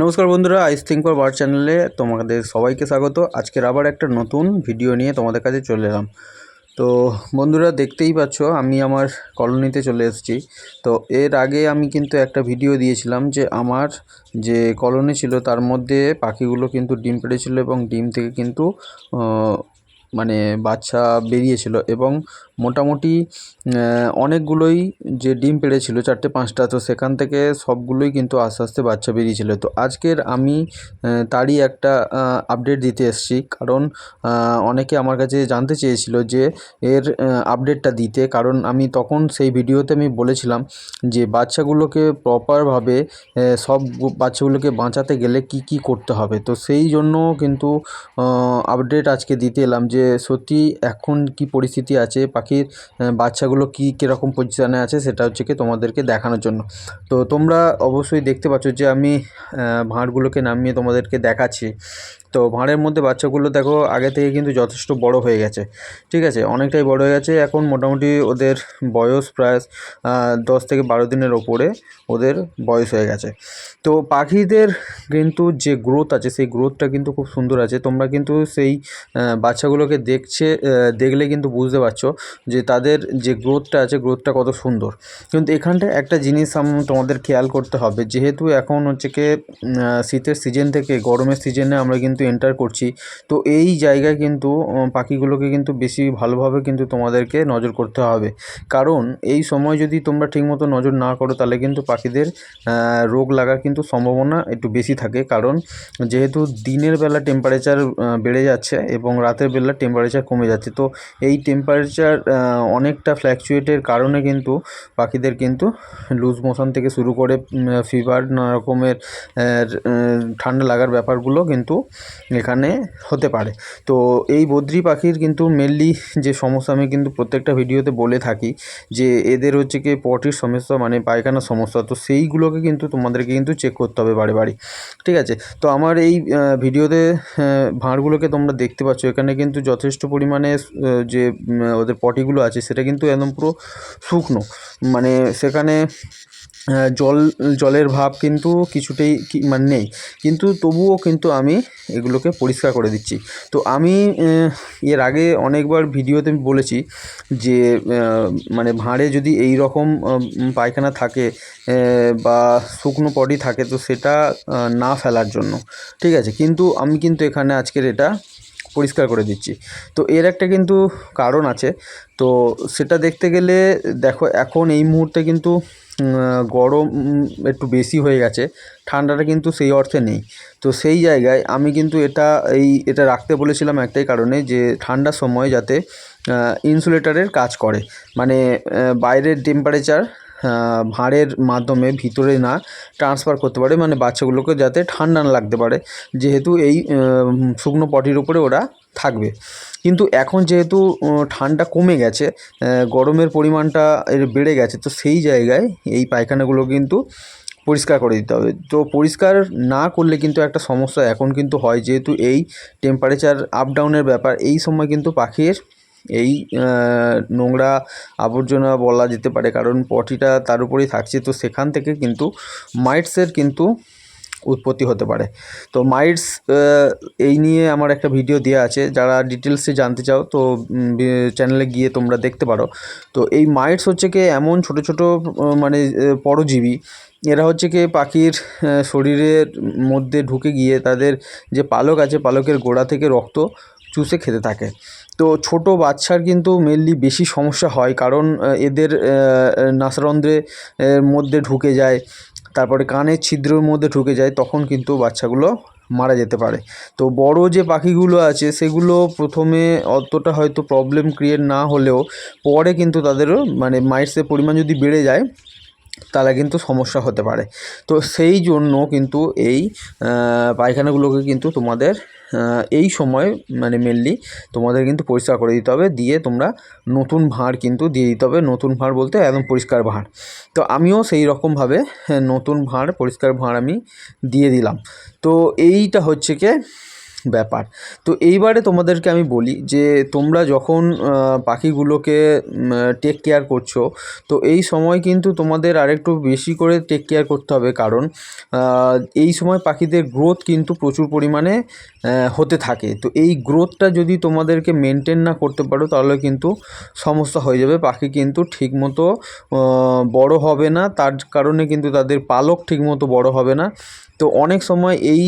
নমস্কার বন্ধুরা আইস think for বার চ্যানেলে তোমাদের সবাইকে স্বাগত। আজকের আবার একটা নতুন ভিডিও নিয়ে তোমাদের কাছে চলে এলাম। তো বন্ধুরা, দেখতেই পাচ্ছ, আমি আমার কলোনিতে চলে এসেছি। তো এর আগে আমি কিন্তু একটা ভিডিও দিয়েছিলাম যে আমার যে কলোনি ছিল, তার মধ্যে পাখিগুলো কিন্তু ডিম পেড়েছিল এবং ডিম থেকে কিন্তু মানে বাচ্চা বেরিয়েছিল এবং মোটামুটি অনেকগুলোই যে ডিম পেড়েছিল, চারটে, পাঁচটা, তো সেখান থেকে সবগুলোই কিন্তু আস্তে আস্তে বাচ্চা বেরিয়েছিল। তো আজকের আমি তারই একটা আপডেট দিতে এসেছি। কারণ অনেকে আমার কাছে জানতে চেয়েছিল যে এর আপডেটটা দিতে। কারণ আমি তখন সেই ভিডিওতে আমি বলেছিলাম যে বাচ্চাগুলোকে প্রপারভাবে সব বাচ্চাগুলোকে বাঁচাতে গেলে কি কি করতে হবে। তো সেই জন্য কিন্তু আপডেট আজকে দিতে এলাম যে সত্যি এখন কি পরিস্থিতি আছে পাখির বাচ্চাগুলো কি কীরকম পজিশানে আছে সেটা হচ্ছে কি তোমাদেরকে দেখানোর জন্য। তো তোমরা অবশ্যই দেখতে পাচ্ছ যে আমি ভাঁড়গুলোকে নামিয়ে তোমাদেরকে দেখাচ্ছি। তো ভাঁড়ের মধ্যে বাচ্চাগুলো দেখো আগে থেকে কিন্তু যথেষ্ট বড় হয়ে গেছে ঠিক আছে? অনেকটাই বড় হয়ে গেছে এখন মোটামুটি ওদের বয়স প্রায় দশ থেকে বারো দিনের ওপরে ওদের বয়স হয়ে গেছে। তো পাখিদের কিন্তু যে গ্রোথ আছে সেই গ্রোথটা কিন্তু খুব সুন্দর আছে। তোমরা কিন্তু সেই আহ, বাচ্চাগুলোকে দেখছে দেখলে কিন্তু বুঝতে পারছ যে তাদের যে গ্রোথটা আছে গ্রোথটা কত সুন্দর। কিন্তু এখানটায় একটা জিনিস তোমাদের খেয়াল করতে হবে, যেহেতু এখন হচ্ছে কি শীতের সিজন থেকে গরমের সিজনে আমরা কিন্তু এন্টার করছি, তো এই জায়গায় কিন্তু পাখিগুলোকে কিন্তু বেশি ভালোভাবে কিন্তু তোমাদেরকে নজর করতে হবে। কারণ এই সময় যদি তোমরা ঠিকমতো নজর না করো, তাহলে কিন্তু পাখিদের রোগ লাগার কিন্তু সম্ভাবনা একটু বেশি থাকে। কারণ যেহেতু দিনের বেলা টেম্পারেচার বেড়ে যাচ্ছে এবং রাতের বেলা টেম্পারেচার কমে যাচ্ছে। তো এই টেম্পারেচার অনেকটা ফ্ল্যাকচুয়েটের কারণে কিন্তু পাখিদের কিন্তু লুজ মোশন থেকে শুরু করে ফিভার নানা রকমের ঠান্ডা লাগার ব্যাপারগুলো কিন্তু এখানে হতে পারে। তো এই বদ্রি পাখির কিন্তু মেনলি যে সমস্যা, আমি কিন্তু প্রত্যেকটা ভিডিওতে বলে থাকি যে এদের হচ্ছে কি পটির সমস্যা মানে পায়খানার সমস্যা। তো সেইগুলোকে কিন্তু তোমাদেরকে কিন্তু চেক করতে হবে বারে বারে। ঠিক আছে? তো আমার এই ভিডিওতে ভাঁড়গুলোকে তোমরা দেখতে পাচ্ছ। এখানে কিন্তু যথেষ্ট পরিমাণে যে ওদের পটিগুলো আছে, সেটা কিন্তু একদম পুরো শুকনো। মানে সেখানে জল, জলের ভাব কিন্তু কিছুতেই মানে নেই। কিন্তু তবুও কিন্তু আমি এগুলোকে পরিষ্কার করে দিচ্ছি। তো আমি এর আগে অনেকবার ভিডিওতে বলেছি যে মানে ভাঁড়ে যদি এই রকম পায়খানা থাকে বা শুকনো পটি থাকে, তো সেটা না ফেলার জন্য। ঠিক আছে? কিন্তু আমি কিন্তু এখানে আজকের এটা পরিষ্কার করে দিচ্ছি। তো এর একটা কিন্তু কারণ আছে। তো সেটা দেখতে গেলে দেখো এখন এই মুহূর্তে কিন্তু গরম একটু বেশি হয়ে গেছে। ঠান্ডাটা কিন্তু সেই অর্থে নেই। তো সেই জায়গায় আমি কিন্তু এটা, এই, এটা রাখতে বলেছিলাম একটাই কারণে যে ঠান্ডার সময় যাতে ইনসুলেটারের কাজ করে। মানে বাইরের টেম্পারেচার ভাঁড়ের মাধ্যমে ভিতরে না ট্রান্সফার করতে পারে মানে বাচ্চাগুলোকে যাতে ঠান্ডা না লাগতে পারে। যেহেতু এই শুকনো পটির উপরে ওরা থাকবে। কিন্তু এখন যেহেতু ঠান্ডা কমে গেছে গরমের পরিমাণটা এর বেড়ে গেছে, তো সেই জায়গায় এই পায়খানাগুলো কিন্তু পরিষ্কার করে দিতে হবে। তো পরিষ্কার না করলে কিন্তু একটা সমস্যা এখন কিন্তু হয়, যেহেতু এই টেম্পারেচার আপ ডাউনের ব্যাপার, এই সময় কিন্তু পাখির এই নোংরা আবর্জনা বলা যেতে পারে। কারণ পটিটা তার উপরেই থাকছে, তো সেখান থেকে কিন্তু মাইটসের কিন্তু উৎপত্তি হতে পারে। তো মাইটস এই নিয়ে আমার একটা ভিডিও দেওয়া আছে, যারা ডিটেলসে জানতে চাও তো চ্যানেলে গিয়ে তোমরা দেখতে পারো। তো এই মাইটস হচ্ছে কি, এমন ছোট ছোট মানে পরজীবী, এরা হচ্ছে কি পাখির শরীরের মধ্যে ঢুকে গিয়ে তাদের যে পালক আছে, পালকের গোড়া থেকে রক্ত চুষে খেতে থাকে। তো ছোট বাচ্চার কিন্তু মেনলি বেশি সমস্যা হয় কারণ এদের নাসারন্ধ্রে মধ্যে ঢুকে যায়, তারপরে কানের ছিদ্রের মধ্যে ঢুকে যায়, তখন কিন্তু বাচ্চাগুলো মারা যেতে পারে। তো বড় যে পাখিগুলো আছে, সেগুলো প্রথমে অতটা হয়তো প্রবলেম ক্রিয়েট না হলেও পরে কিন্তু তাদেরও মানে মাইটসের পরিমাণ যদি বেড়ে যায় তাহলে কিন্তু সমস্যা হতে পারে। তো সেই জন্য কিন্তু এই পায়খানাগুলোকে কিন্তু তোমাদের এই সময় মানে মেনলি তোমাদের কিন্তু পরিষ্কার করে দিতে হবে। দিয়ে তোমরা নতুন ভাঁড় কিন্তু দিয়ে দিতে হবে। নতুন ভাঁড় বলতে একদম পরিষ্কার ভাঁড়। তো আমিও সেই রকমভাবে হ্যাঁ, নতুন ভাঁড় পরিষ্কার ভাঁড় আমি দিয়ে দিলাম। তো এইটা হচ্ছে কি ব্যাপার। তো এইবারে তোমাদেরকে আমি বলি যে, তোমরা যখন পাখিগুলোকে টেক কেয়ার করছ, তো এই সময় কিন্তু তোমাদের আরেকটু বেশি করে টেক কেয়ার করতে হবে। কারণ এই সময় পাখিদের গ্রোথ কিন্তু প্রচুর পরিমাণে হতে থাকে। তো এই গ্রোথটা যদি তোমাদেরকে মেনটেন না করতে পারো, তাহলে কিন্তু সমস্যা হয়ে যাবে। পাখি কিন্তু ঠিকমতো বড় হবে না। তার কারণে কিন্তু তাদের পালক ঠিকমতো বড় হবে না। তো অনেক সময় এই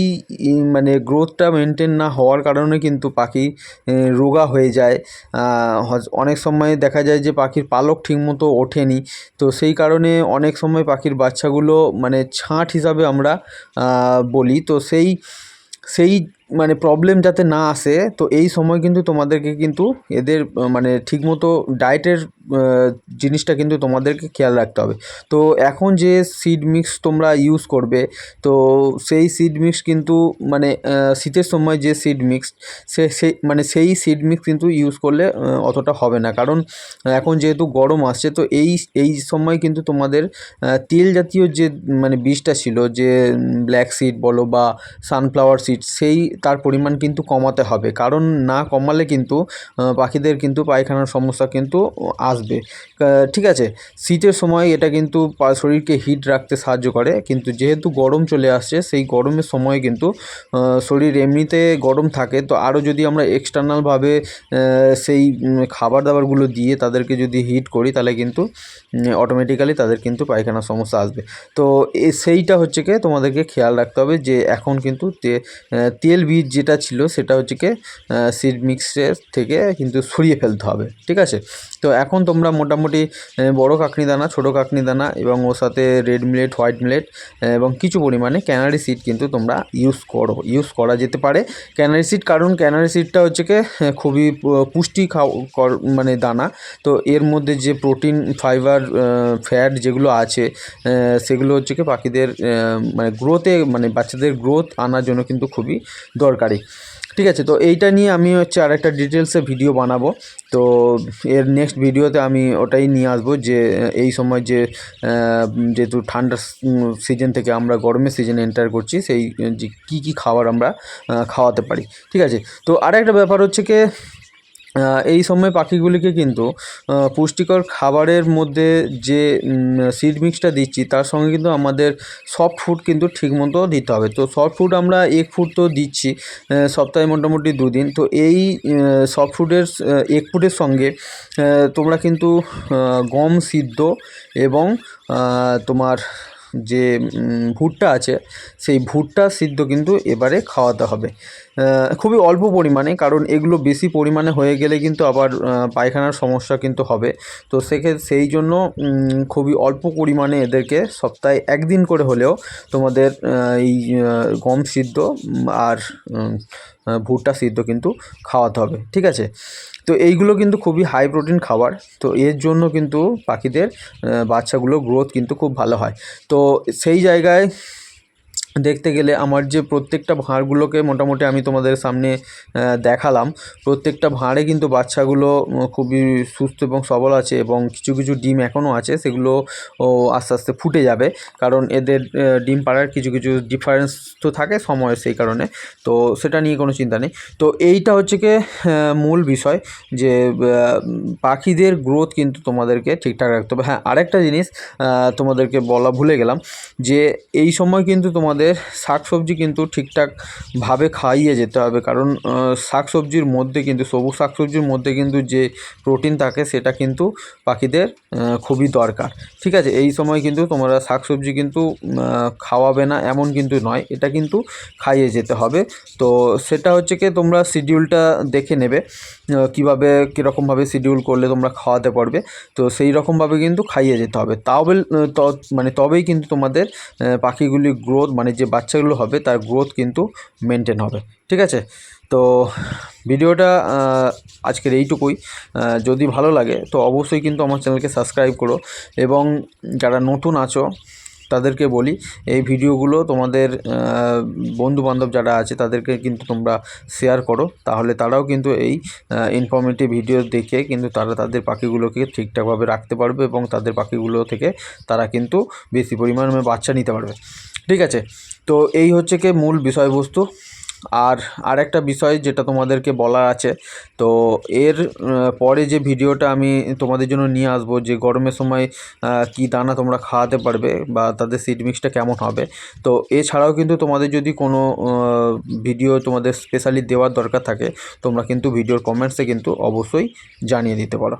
মানে গ্রোথটা মেনটেন না হওয়ার কারণে কিন্তু পাখি রোগা হয়ে যায়। অনেক সময় দেখা যায় যে পাখির পালক ঠিকমতো ওঠেনি। তো সেই কারণে অনেক সময় পাখির বাচ্চাগুলো মানে ছাঁট হিসাবে আমরা বলি। তো সেই সেই মানে প্রবলেম যাতে না আসে, তো এই সময় কিন্তু তোমাদেরকে কিন্তু এদের মানে ঠিকমতো ডায়েটের জিনিসটা কিন্তু তোমাদেরকে খেয়াল রাখতে হবে। তো এখন যে সিড মিক্স তোমরা ইউজ করবে, তো সেই সিড মিক্স কিন্তু মানে শীতের সময় যে সিড মিক্স সে সেই মানে সেই সিড মিক্স কিন্তু ইউজ করলে অতটা হবে না। কারণ এখন যেহেতু গরম আসছে, তো এই এই সময় কিন্তু তোমাদের তেল জাতীয় যে মানে বীজটা ছিল, যে ব্ল্যাক সিড বলো বা সানফ্লাওয়ার সিড সেই তার পরিমাণ কিন্তু কমাতে হবে। কারণ না কমালে কিন্তু পাখিদের কিন্তু পায়খানার সমস্যা কিন্তু আসবে। ঠিক আছে, শীতের সময় এটা কিন্তু শরীরকে হিট রাখতে সাহায্য করে। কিন্তু যেহেতু গরম চলে আসছে, সেই গরমের সময় কিন্তু শরীর এমনিতে গরম থাকে। তো আরও যদি আমরা এক্সটার্নালভাবে সেই খাবার দাবারগুলো দিয়ে তাদেরকে যদি হিট করি, তাহলে কিন্তু অটোমেটিক্যালি তাদের কিন্তু পায়খানার সমস্যা আসবে। তো সেইটা হচ্ছে কি তোমাদেরকে খেয়াল রাখতে হবে যে এখন কিন্তু তেল বীজ যেটা ছিল সেটা হচ্ছে কি সিড মিক্সের থেকে কিন্তু সরিয়ে ফেলতে হবে, ঠিক আছে? তো এখন তোমরা মোটামুটি বড় কাকনি দানা, ছোটো কাকনি দানা এবং ওর সাথে রেড মিলেট হোয়াইট মিলেট এবং কিছু পরিমাণে ক্যানারি সিড কিন্তু তোমরা ইউজ করো ইউজ করা যেতে পারে। ক্যানারি সিড কারণ ক্যানারি সিডটা হচ্ছে কি খুবই পুষ্টি খাও মানে দানা। তো এর মধ্যে যে প্রোটিন ফাইবার ফ্যাট যেগুলো আছে সেগুলো হচ্ছে কি পাখিদের মানে গ্রোথে মানে বাচ্চাদের গ্রোথ আনার জন্য কিন্তু খুবই দরকারি। ঠিক আছে, তো এইটা নিয়ে আমি হচ্ছে আরেকটা ডিটেলসে ভিডিও বানাবো। তো এর নেক্সট ভিডিওতে আমি ওটাই নিয়ে আসব যে, এই সময় যে যেহেতু ঠান্ডার সিজন থেকে আমরা গরমের সিজনে এন্টার করছি, সেই, যে কী কী খাবার আমরা খাওয়াতে পারি। ঠিক আছে, তো আরেকটা ব্যাপার হচ্ছে কি এই সময় পাখিগুলিকে কিন্তু পুষ্টিকর খাবারের মধ্যে যে সিড মিক্সটা দিচ্ছি, তার সঙ্গে কিন্তু আমাদের সফট ফুড কিন্তু ঠিকমতো দিতে হবে। তো সফট ফুড আমরা এক ফুড তো দিচ্ছি সপ্তাহে মোটামুটি দুদিন। তো এই সফট ফুডের এক ফুডের সঙ্গে তোমরা কিন্তু গম সিদ্ধ এবং তোমার যে ভুট্টা আছে, সেই ভুট্টা সিদ্ধ কিন্তু এবারে খাওয়াতে হবে। খুবই অল্প পরিমাণে, কারণ এগুলো বেশি পরিমাণে হয়ে গেলে কিন্তু আবার পায়খানার সমস্যা কিন্তু হবে। তো সেক্ষেত্রে সেই জন্য খুবই অল্প পরিমাণে এদেরকে সপ্তাহে একদিন করে হলেও তোমাদের এই গম সিদ্ধ আর ভুট্টা সিদ্ধ কিন্তু খাওয়াতে হবে, ঠিক আছে? তো এইগুলো কিন্তু খুবই হাই প্রোটিন খাবার, তো এর জন্য কিন্তু পাখিদের বাচ্চাগুলো গ্রোথ কিন্তু খুব ভালো হয়। তো সেই জায়গায় দেখতে গেলে আমার যে প্রত্যেকটা ভাঁড়গুলোকে মোটামুটি আমি তোমাদের সামনে দেখালাম, প্রত্যেকটা ভাঁড়ে কিন্তু বাচ্চাগুলো খুবই সুস্থ এবং সবল আছে এবং কিছু কিছু ডিম এখনও আছে, সেগুলো আস্তে আস্তে ফুটে যাবে। কারণ এদের ডিম পাড়ার কিছু কিছু ডিফারেন্স তো থাকে সময়ের সেই কারণে। তো সেটা নিয়ে কোনো চিন্তা নেই। তো এইটা হচ্ছে কি মূল বিষয় যে পাখিদের গ্রোথ কিন্তু তোমাদেরকে ঠিকঠাক রাখতে হবে। হ্যাঁ আরেকটা জিনিস তোমাদেরকে বলা ভুলে গেলাম যে, এই সময় কিন্তু তোমাদের শাকসবজি কিন্তু ঠিকঠাকভাবে খাইয়ে যেতে হবে। কারণ আহ, শাকসবজির মধ্যে কিন্তু সবুজ শাকসবজির মধ্যে কিন্তু যে প্রোটিন থাকে সেটা কিন্তু পাখিদের খুবই দরকার। ঠিক আছে? এই সময় কিন্তু তোমরা শাকসবজি কিন্তু খাওয়াবে না এমন কিন্তু নয়। এটা কিন্তু খাইয়ে যেতে হবে। তো সেটা হচ্ছে কি তোমরা শিডিউলটা দেখে নেবে কীভাবে কীরকমভাবে শিডিউল করলে তোমরা খাওয়াতে পারবে। তো সেই রকমভাবে কিন্তু খাইয়ে যেতে হবে। তাও মানে তবেই কিন্তু তোমাদের আহ, পাখিগুলির গ্রোথ মানে যে বাচ্চাগুলো হবে, তার গ্রোথ কিন্তু মেনটেন হবে। ঠিক আছে? তো ভিডিওটা আজকের এইটুকুই। যদি ভালো লাগে, তো অবশ্যই কিন্তু আমার চ্যানেলকে সাবস্ক্রাইব করো এবং যারা নতুন আছো, তাদেরকে বলি, এই ভিডিওগুলো তোমাদের বন্ধু বান্ধব যারা আছে, তাদেরকে কিন্তু তোমরা শেয়ার করো। তাহলে তারাও কিন্তু এই ইনফরমেটিভ ভিডিও দেখে কিন্তু তারা তাদের পাখিগুলোকে ঠিকঠাকভাবে রাখতে পারবে এবং তাদের পাখিগুলো থেকে তারা কিন্তু বেশি পরিমাণে বাচ্চা নিতে পারবে। ঠিক আছে? তো এই হচ্ছে কি মূল বিষয়বস্তু। আর আরেকটা বিষয় যেটা তোমাদেরকে বলার আছে, তো এর পরে যে ভিডিওটা আমি তোমাদের জন্য নিয়ে আসব, যে গরমের সময় কি দানা তোমরা খাওয়াতে পারবে বা তাদের সিড মিক্সটা কেমন হবে, তো এছাড়াও কিন্তু তোমাদের যদি কোনো ভিডিও তোমাদের স্পেশালি দেওয়ার দরকার থাকে, তোমরা কিন্তু ভিডিওর কমেন্টসে কিন্তু অবশ্যই জানিয়ে দিতে পারো।